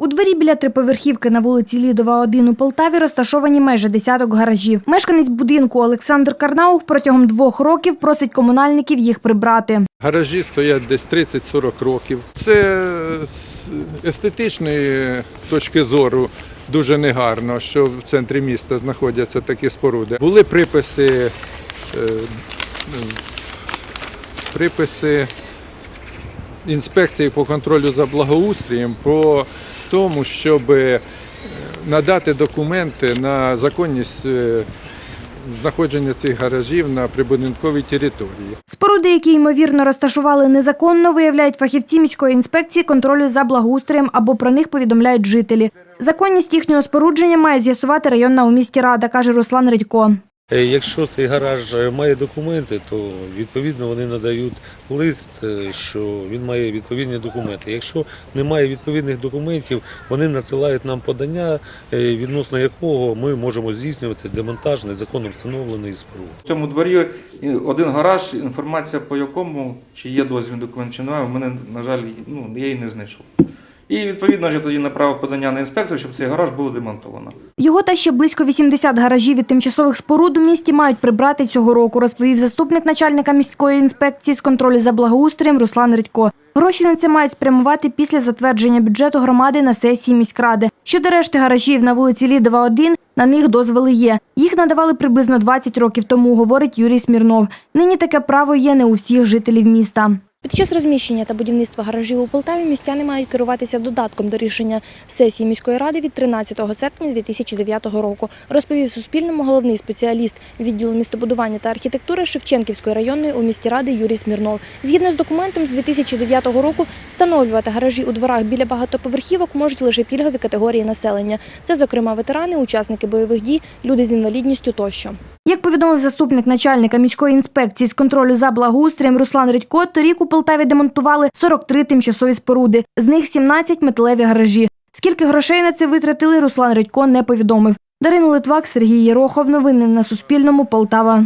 У дворі біля триповерхівки на вулиці Лідова, 1 у Полтаві розташовані майже десяток гаражів. Мешканець будинку Олександр Карнаух протягом двох років просить комунальників їх прибрати. Гаражі стоять десь 30-40 років. Це з естетичної точки зору дуже негарно, що в центрі міста знаходяться такі споруди. Були приписи, е, приписи інспекції по контролю за благоустрієм по тому, щоб е, надати документи на законність е, знаходження цих гаражів на прибудинковій території. Споруди, які ймовірно розташували незаконно, виявляють фахівці міської інспекції контролю за благоустроєм або про них повідомляють жителі. Законність їхнього спорудження має з'ясувати районна у місті рада, каже Руслан Редько. Е, Якщо цей гараж е, має документи, то відповідно вони надають лист, е, що він має відповідні документи. Якщо немає відповідних документів, вони надсилають нам подання, відносно якого ми можемо здійснювати демонтаж незаконно встановленої споруди. В цьому дворі один гараж, інформація по якому, чи є дозвіл документ, чи немає, в мене, на жаль, ну, я її не знайшов. І відповідно я тоді направив подання на інспекцію, щоб цей гараж було демонтовано. Його та ще близько 80 гаражів від тимчасових споруд у місті мають прибрати цього року, розповів заступник начальника міської інспекції з контролю за благоустроєм Руслан Редько. Гроші на це мають спрямувати після затвердження бюджету громади на сесії міськради. Щодо решти гаражів на вулиці Лідова, 1, на них дозволи є. Їх надавали приблизно 20 років тому, говорить Юрій Смірнов. Нині таке право є не у всіх жителів міста. Під час розміщення та будівництва гаражів у Полтаві містяни мають керуватися додатком до рішення сесії міської ради від 13 серпня 2009 року, розповів Суспільному головний спеціаліст відділу містобудування та архітектури Шевченківської районної у місті ради Юрій Смірнов. Згідно з документом з 2009 року встановлювати гаражі у дворах біля багатоповерхівок можуть лише пільгові категорії населення. Це, зокрема, ветерани, учасники бойових дій, люди з інвалідністю тощо. Як повідомив заступник начальника міської інспекції з контролю за благоустроєм Руслан Редько, торік у Полтаві демонтували 43 тимчасові споруди, з них 17 металеві гаражі. Скільки грошей на це витратили, Руслан Редько не повідомив. Дарина Литвак, Сергій Єрохов. Новини на Суспільному. Полтава.